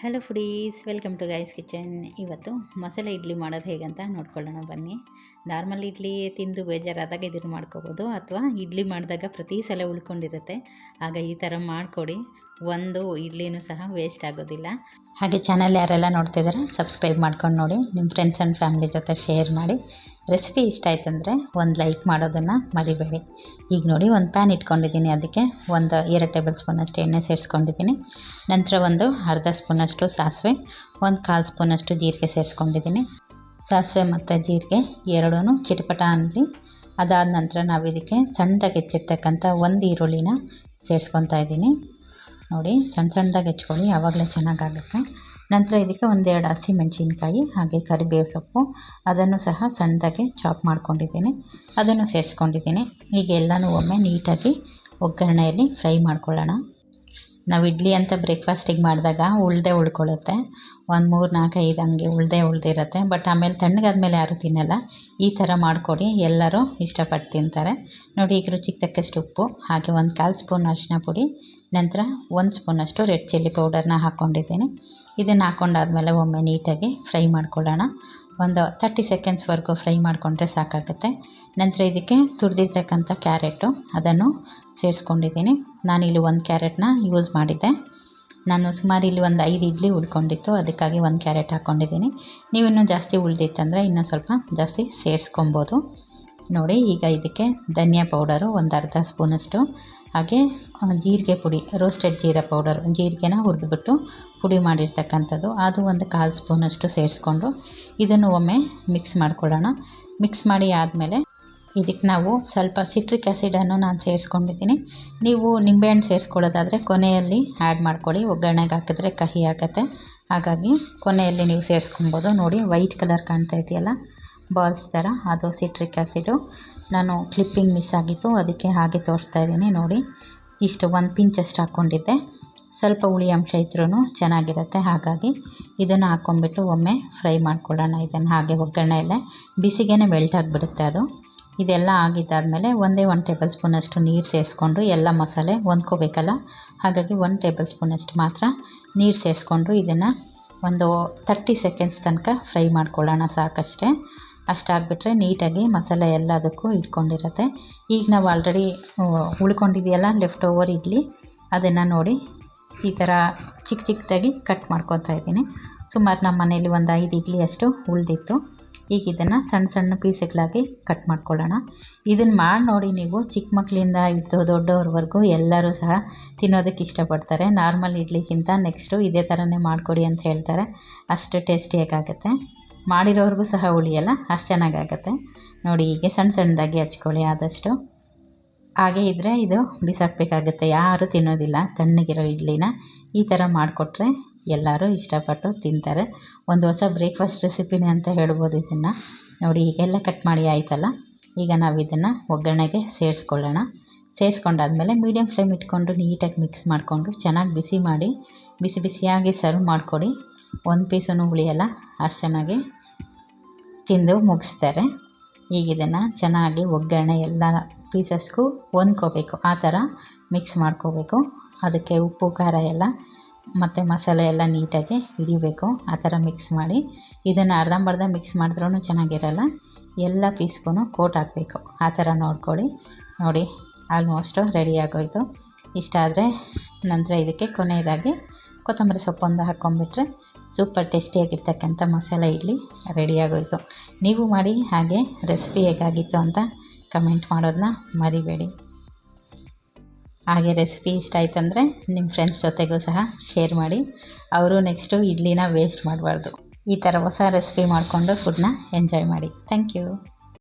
Hello foodies, welcome to guys kitchen. ಇವತ್ತು ಮಸಾಲೆ ಇಡ್ಲಿ ಮಾಡೋದು ಹೇಗಂತ ನೋಡ್ಕೊಳ್ಳೋಣ ಬನ್ನಿ. ನಾರ್ಮಲ್ ಇಡ್ಲಿ ತಿಂದು ಬೇಜಾರಾದಾಗ ಇದನ್ನು ಮಾಡ್ಕೋಬೋದು, ಅಥವಾ ಇಡ್ಲಿ ಮಾಡಿದಾಗ ಪ್ರತಿ ಸಲ ಉಳ್ಕೊಂಡಿರುತ್ತೆ. ಆಗ ಈ ಥರ ಮಾಡಿಕೊಡಿ. ಒಂದು ಇಡ್ಲಿನೂ ಸಹ ವೇಸ್ಟ್ ಆಗೋದಿಲ್ಲ. ಹಾಗೆ ಚಾನಲ್ ಯಾರೆಲ್ಲ ನೋಡ್ತಿದ್ದಾರೆ ಸಬ್ಸ್ಕ್ರೈಬ್ ಮಾಡ್ಕೊಂಡು ನೋಡಿ. ನಿಮ್ಮ ಫ್ರೆಂಡ್ಸ್ ಆ್ಯಂಡ್ ಫ್ಯಾಮಿಲಿ ಜೊತೆ ಶೇರ್ ಮಾಡಿ. ರೆಸಿಪಿ ಇಷ್ಟ ಆಯ್ತಂದರೆ ಒಂದು ಲೈಕ್ ಮಾಡೋದನ್ನು ಮರಿಬೇಡಿ. ಈಗ ನೋಡಿ ಒಂದು ಪ್ಯಾನ್ ಇಟ್ಕೊಂಡಿದ್ದೀನಿ ಅದಕ್ಕೆ ಒಂದು ಎರಡು ಟೇಬಲ್ ಸ್ಪೂನಷ್ಟು ಎಣ್ಣೆ ಸೇರಿಸ್ಕೊಂಡಿದ್ದೀನಿ. ನಂತರ ಒಂದು ಅರ್ಧ ಸ್ಪೂನಷ್ಟು ಸಾಸಿವೆ, ಒಂದು ಕಾಲು ಸ್ಪೂನಷ್ಟು ಜೀರಿಗೆ ಸೇರಿಸ್ಕೊಂಡಿದ್ದೀನಿ. ಸಾಸಿವೆ ಮತ್ತು ಜೀರಿಗೆ ಎರಡೂ ಚಿಟಪಟ ಅನ್ನಲಿ. ಅದಾದ ನಂತರ ನಾವು ಇದಕ್ಕೆ ಸಣ್ಣದಾಗಿ ಹೆಚ್ಚಿರ್ತಕ್ಕಂಥ ಒಂದು ಈರುಳ್ಳಿನ ಸೇರಿಸ್ಕೊತಾ ಇದ್ದೀನಿ. ನೋಡಿ, ಸಣ್ಣ ಸಣ್ಣದಾಗಿ ಹೆಚ್ಕೊಳ್ಳಿ ಆವಾಗಲೇ ಚೆನ್ನಾಗಾಗುತ್ತೆ. ನಂತರ ಇದಕ್ಕೆ ಒಂದೆರಡು ಹಸಿಮೆಣಸಿನ್ಕಾಯಿ ಹಾಗೆ ಕರಿಬೇವು ಸೊಪ್ಪು, ಅದನ್ನು ಸಹ ಸಣ್ಣದಾಗಿ ಚಾಪ್ ಮಾಡ್ಕೊಂಡಿದ್ದೀನಿ. ಅದನ್ನು ಸೇರಿಸ್ಕೊಂಡಿದ್ದೀನಿ. ಈಗ ಎಲ್ಲನೂ ಒಮ್ಮೆ ನೀಟಾಗಿ ಒಗ್ಗರಣೆಯಲ್ಲಿ ಫ್ರೈ ಮಾಡ್ಕೊಳ್ಳೋಣ. ನಾವು ಇಡ್ಲಿ ಅಂತ ಬ್ರೇಕ್ಫಾಸ್ಟಿಗೆ ಮಾಡಿದಾಗ ಉಳ್ದೆ ಉಳ್ಕೊಳ್ಳುತ್ತೆ. ಒಂದು ಮೂರು ನಾಲ್ಕು ಐದು ಹಂಗೆ ಉಳ್ದೇ ಉಳ್ದಿರುತ್ತೆ. ಬಟ್ ಆಮೇಲೆ ತಣ್ಣಗಾದ್ಮೇಲೆ ಯಾರೂ ತಿನ್ನಲ್ಲ. ಈ ಥರ ಮಾಡಿಕೊಡಿ. ಎಲ್ಲರೂ ಇಷ್ಟಪಟ್ಟು ತಿಂತಾರೆ. ನೋಡಿ, ಈಗ ರುಚಿಗೆ ತಕ್ಕಷ್ಟು ಉಪ್ಪು, ಹಾಗೆ ಒಂದು ಕಾಲು ಸ್ಪೂನ್ ಅರಿಶಿನ ಪುಡಿ ನಂತರ ಒಂದು ಸ್ಪೂನಷ್ಟು ರೆಡ್ ಚಿಲ್ಲಿ ಪೌಡರ್ನ ಹಾಕ್ಕೊಂಡಿದ್ದೀನಿ. ಇದನ್ನು ಹಾಕ್ಕೊಂಡಾದ್ಮೇಲೆ ಒಮ್ಮೆ ನೀಟಾಗಿ ಫ್ರೈ ಮಾಡ್ಕೊಳ್ಳೋಣ. ಒಂದು ತರ್ಟಿ ಸೆಕೆಂಡ್ಸ್ವರೆಗೂ ಫ್ರೈ ಮಾಡಿಕೊಂಡ್ರೆ ಸಾಕಾಗುತ್ತೆ. ನಂತರ ಇದಕ್ಕೆ ತುರಿದಿರ್ತಕ್ಕಂಥ ಕ್ಯಾರೆಟು ಅದನ್ನು ಸೇರಿಸ್ಕೊಂಡಿದ್ದೀನಿ. ಇಲ್ಲಿ ಒಂದು ಕ್ಯಾರೆಟ್ನ ಯೂಸ್ ಮಾಡಿದ್ದೆ. ನಾನು ಸುಮಾರು ಇಲ್ಲಿ ಒಂದು ಐದು ಇಡ್ಲಿ ಉಳ್ಕೊಂಡಿತ್ತು. ಅದಕ್ಕಾಗಿ ಒಂದು ಕ್ಯಾರೆಟ್ ಹಾಕ್ಕೊಂಡಿದ್ದೀನಿ. ನೀವಿನ್ನೂ ಜಾಸ್ತಿ ಉಳಿದಿತ್ತಂದರೆ ಇನ್ನೂ ಸ್ವಲ್ಪ ಜಾಸ್ತಿ ಸೇರಿಸ್ಕೊಬೋದು. ನೋಡಿ, ಈಗ ಇದಕ್ಕೆ ಧನಿಯಾ ಪೌಡರು ಒಂದು ಅರ್ಧ ಸ್ಪೂನಷ್ಟು. ಹಾಗೆ ಜೀರಿಗೆ ಪುಡಿ ರೋಸ್ಟೆಡ್ ಜೀರಾ ಪೌಡರ್, ಜೀರಿಗೆನ ಹುರಿದ್ಬಿಟ್ಟು ಪುಡಿ ಮಾಡಿರ್ತಕ್ಕಂಥದ್ದು. ಅದು ಒಂದು ಕಾಲು ಸ್ಪೂನಷ್ಟು ಸೇರಿಸ್ಕೊಂಡು ಇದನ್ನು ಒಮ್ಮೆ ಮಿಕ್ಸ್ ಮಾಡ್ಕೊಳ್ಳೋಣ. ಮಿಕ್ಸ್ ಮಾಡಿ ಆದಮೇಲೆ ಇದಕ್ಕೆ ನಾವು ಸ್ವಲ್ಪ ಸಿಟ್ರಿಕ್ ಆ್ಯಸಿಡನ್ನು ನಾನು ಸೇರಿಸ್ಕೊಂಡಿದ್ದೀನಿ. ನೀವು ನಿಂಬೆಹಣ್ಣು ಸೇರಿಸ್ಕೊಳ್ಳೋದಾದರೆ ಕೊನೆಯಲ್ಲಿ ಆ್ಯಡ್ ಮಾಡ್ಕೊಳ್ಳಿ. ಒಗ್ಗರಣೆಗೆ ಹಾಕಿದ್ರೆ ಕಹಿ ಆಗುತ್ತೆ. ಹಾಗಾಗಿ ಕೊನೆಯಲ್ಲಿ ನೀವು ಸೇರಿಸ್ಕೊಬೋದು. ನೋಡಿ ವೈಟ್ ಕಲರ್ ಕಾಣ್ತಾ ಇದೆಯಲ್ಲ? ಬಾಲ್ಸ್ ಥರ ಅದು ಸಿಟ್ರಿಕ್ ಆ್ಯಸಿಡು ನಾನು ಕ್ಲಿಪ್ಪಿಂಗ್ ಮಿಸ್ ಆಗಿತ್ತು, ಅದಕ್ಕೆ ಹಾಗೆ ತೋರಿಸ್ತಾ ಇದ್ದೀನಿ ನೋಡಿ. ಇಷ್ಟು ಒಂದು ಪಿಂಚಷ್ಟು ಹಾಕ್ಕೊಂಡಿದ್ದೆ. ಸ್ವಲ್ಪ ಹುಳಿ ಅಂಶ ಇದ್ರೂ ಚೆನ್ನಾಗಿರುತ್ತೆ, ಹಾಗಾಗಿ ಇದನ್ನು ಹಾಕ್ಕೊಂಬಿಟ್ಟು ಒಮ್ಮೆ ಫ್ರೈ ಮಾಡ್ಕೊಳ್ಳೋಣ ಇದನ್ನು ಹಾಗೆ ಒಗ್ಗರಣೆಯಲ್ಲೇ. ಬಿಸಿಗೆ ಮೆಲ್ಟ್ ಆಗಿಬಿಡುತ್ತೆ ಅದು. ಇದೆಲ್ಲ ಆಗಿದ್ದಾದಮೇಲೆ ಒಂದೇ ಒಂದು ಟೇಬಲ್ ಸ್ಪೂನಷ್ಟು ನೀರು ಸೇರಿಸ್ಕೊಂಡು ಎಲ್ಲ ಮಸಾಲೆ ಹೊಂದ್ಕೋಬೇಕಲ್ಲ? ಹಾಗಾಗಿ ಒಂದು ಟೇಬಲ್ ಸ್ಪೂನಷ್ಟು ಮಾತ್ರ ನೀರು ಸೇರಿಸ್ಕೊಂಡು ಇದನ್ನು ಒಂದು ತರ್ಟಿ ಸೆಕೆಂಡ್ಸ್ ತನಕ ಫ್ರೈ ಮಾಡ್ಕೊಳ್ಳೋಣ ಸಾಕಷ್ಟೇ. ಅಷ್ಟಾಗಿಬಿಟ್ರೆ ನೀಟಾಗಿ ಮಸಾಲೆ ಎಲ್ಲದಕ್ಕೂ ಇಟ್ಕೊಂಡಿರುತ್ತೆ. ಈಗ ನಾವು ಆಲ್ರೆಡಿ ಉಳ್ಕೊಂಡಿದೆಯಲ್ಲ ಲೆಫ್ಟ್ ಓವರ್ ಇಡ್ಲಿ, ಅದನ್ನು ನೋಡಿ ಈ ಥರ ಚಿಕ್ಕ ಚಿಕ್ಕದಾಗಿ ಕಟ್ ಮಾಡ್ಕೊತಾ ಇದ್ದೀನಿ. ಸುಮಾರು ನಮ್ಮ ಮನೇಲಿ ಒಂದು ಐದು ಇಡ್ಲಿ ಅಷ್ಟು ಉಳಿದಿತ್ತು. ಈಗ ಇದನ್ನು ಸಣ್ಣ ಸಣ್ಣ ಪೀಸ್ಗಳಾಗಿ ಕಟ್ ಮಾಡ್ಕೊಳ್ಳೋಣ. ಇದನ್ನು ಮಾಡಿ ನೋಡಿ ನೀವು ಚಿಕ್ಕ ಮಕ್ಕಳಿಂದ ಇದ್ದು ದೊಡ್ಡವ್ರವರೆಗೂ ಎಲ್ಲರೂ ಸಹ ತಿನ್ನೋದಕ್ಕೆ ಇಷ್ಟಪಡ್ತಾರೆ. ನಾರ್ಮಲ್ ಇಡ್ಲಿಗಿಂತ ನೆಕ್ಸ್ಟು ಇದೇ ಥರನೇ ಮಾಡಿಕೊಡಿ ಅಂತ ಹೇಳ್ತಾರೆ. ಅಷ್ಟು ಟೇಸ್ಟಿಯಾಗುತ್ತೆ ಮಾಡಿರೋರಿಗೂ ಸಹ ಉಳಿಯಲ್ಲ, ಅಷ್ಟು ಚೆನ್ನಾಗಾಗತ್ತೆ. ನೋಡಿ, ಹೀಗೆ ಸಣ್ಣ ಸಣ್ಣದಾಗಿ ಹಚ್ಕೊಳ್ಳಿ ಆದಷ್ಟು. ಹಾಗೆ ಇದ್ದರೆ ಇದು ಬಿಸಾಕಬೇಕಾಗುತ್ತೆ, ಯಾರೂ ತಿನ್ನೋದಿಲ್ಲ. ತಣ್ಣಗಿರೋ ಇಡ್ಲಿನ ಈ ಥರ ಮಾಡಿಕೊಟ್ರೆ ಎಲ್ಲರೂ ಇಷ್ಟಪಟ್ಟು ತಿಂತಾರೆ. ಒಂದು ಹೊಸ ಬ್ರೇಕ್ಫಾಸ್ಟ್ ರೆಸಿಪಿನೇ ಅಂತ ಹೇಳ್ಬೋದು ಇದನ್ನು. ನೋಡಿ, ಹೀಗೆಲ್ಲ ಕಟ್ ಮಾಡಿ ಆಯ್ತಲ್ಲ? ಈಗ ನಾವು ಇದನ್ನು ಒಗ್ಗರಣೆಗೆ ಸೇರಿಸ್ಕೊಳ್ಳೋಣ. ಸೇರಿಸ್ಕೊಂಡಾದ್ಮೇಲೆ ಮೀಡಿಯಮ್ ಫ್ಲೇಮ್ ಇಟ್ಕೊಂಡು ನೀಟಾಗಿ ಮಿಕ್ಸ್ ಮಾಡಿಕೊಂಡು ಚೆನ್ನಾಗಿ ಬಿಸಿ ಮಾಡಿ, ಬಿಸಿ ಬಿಸಿಯಾಗಿ ಸರ್ವ್ ಮಾಡಿಕೊಡಿ. ಒಂದು ಪೀಸೂ ಉಳಿಯಲ್ಲ, ಅಷ್ಟು ಚೆನ್ನಾಗಿ ತಿಂದು ಮುಗಿಸ್ತಾರೆ. ಈಗ ಇದನ್ನು ಚೆನ್ನಾಗಿ ಒಗ್ಗರಣೆ ಎಲ್ಲ ಪೀಸಸ್ಗೂ ಹೊಂದ್ಕೋಬೇಕು. ಆ ಥರ ಮಿಕ್ಸ್ ಮಾಡ್ಕೋಬೇಕು. ಅದಕ್ಕೆ ಉಪ್ಪು, ಖಾರ ಎಲ್ಲ ಮತ್ತು ಮಸಾಲೆ ಎಲ್ಲ ನೀಟಾಗಿ ಹಿಡಿಬೇಕು. ಆ ಥರ ಮಿಕ್ಸ್ ಮಾಡಿ ಇದನ್ನು ಅರ್ಧಂಬರ್ಧ ಮಿಕ್ಸ್ ಮಾಡಿದ್ರೂ ಚೆನ್ನಾಗಿರಲ್ಲ. ಎಲ್ಲ ಪೀಸ್ಗೂ ಕೋಟ್ ಹಾಕಬೇಕು. ಆ ಥರ ನೋಡ್ಕೊಳ್ಳಿ. ನೋಡಿ ಆಲ್ಮೋಸ್ಟು ರೆಡಿ ಆಗೋಯ್ತು. ಇಷ್ಟ ಆದರೆ ನಂತರ ಇದಕ್ಕೆ ಕೊನೆಯದಾಗಿ ಕೊತ್ತಂಬರಿ ಸೊಪ್ಪೊಂದು ಹಾಕ್ಕೊಂಬಿಟ್ರೆ ಸೂಪರ್ ಟೇಸ್ಟಿಯಾಗಿರ್ತಕ್ಕಂಥ ಮಸಾಲೆ ಇಡ್ಲಿ ರೆಡಿಯಾಗೋಯಿತು. ನೀವು ಮಾಡಿ ಹಾಗೆ ರೆಸಿಪಿ ಹೇಗಾಗಿತ್ತು ಅಂತ ಕಮೆಂಟ್ ಮಾಡೋದನ್ನ ಮರಿಬೇಡಿ. ಹಾಗೆ ರೆಸಿಪಿ ಇಷ್ಟ ಆಯ್ತಂದರೆ ನಿಮ್ಮ ಫ್ರೆಂಡ್ಸ್ ಜೊತೆಗೂ ಸಹ ಶೇರ್ ಮಾಡಿ. ಅವರು ನೆಕ್ಸ್ಟು ಇಡ್ಲಿನ ವೇಸ್ಟ್ ಮಾಡಬಾರ್ದು. ಈ ಥರ ಹೊಸ ರೆಸಿಪಿ ಮಾಡಿಕೊಂಡು ಫುಡ್ನ ಎಂಜಾಯ್ ಮಾಡಿ. Thank you